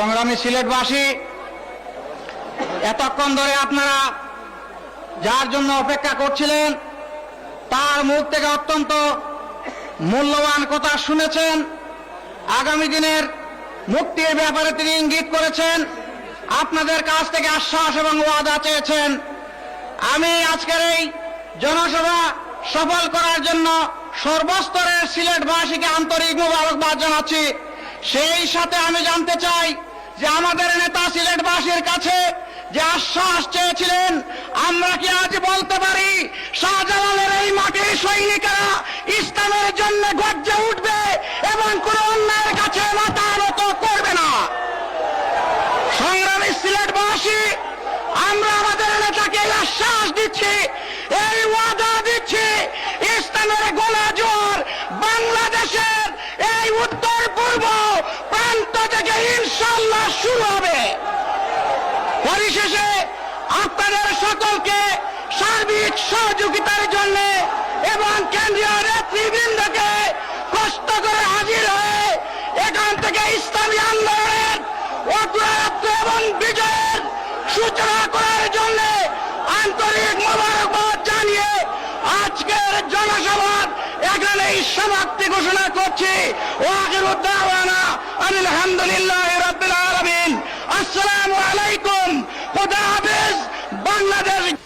সংগ্রামী সিলেটবাসী, এতক্ষণ ধরে আপনারা যার জন্য অপেক্ষা করছিলেন, তার মুখ থেকে অত্যন্ত মূল্যবান কথা শুনেছেন। আগামী দিনের মুক্তির ব্যাপারে তিনি ইঙ্গিত করেছেন। আপনাদের কাছ থেকে আশ্বাস এবং ওয়াদা চেয়েছেন। আমি আজকের এই জনসভা সফল করার জন্য সর্বস্তরের সিলেটবাসীকে আন্তরিক মোবারকবাদ জানাচ্ছি। সেই সাথে আমি জানতে চাই যে আমাদের নেতা সিলেটবাসীর কাছে যে আশ্বাস চেয়েছিলেন, আমরা কি আজ বলতে পারি, শাহজালালের এই মাটির সৈনিকেরা ইসলামের জন্য গর্জে উঠবে এবং কোন অন্যায়ের কাছে মাথা করবে না? সংগ্রামী সিলেটবাসী, আমরা আমাদের নেতাকে আশ্বাস দিচ্ছি, এই ওয়াদা দিচ্ছি, ইসলামের গোলা জোর বাংলাদেশের এই উত্তর পূর্ব প্রান্ত থেকে ইনশাল্লাহ শুরু হবে। পরিশেষে আপনাদের সকলকে সার্বিক সহযোগিতার জন্য এবং কেন্দ্রীয় নেতৃবৃন্দকে কষ্ট করে হাজির হয়ে এখান থেকে ইসলামী আন্দোলনের অগ্রয়াত্র এবং বিজয়ের সূচনা করার জন্য আন্তরিক মোবারকবাদ জানিয়ে আজকের জনসভার সমাপ্তি ঘোষণা করছি। আলহামদুলিল্লাহ রবিল আলমিন। আসসালামু আলাইকুম। খোদা হাফেজ। বাংলাদেশ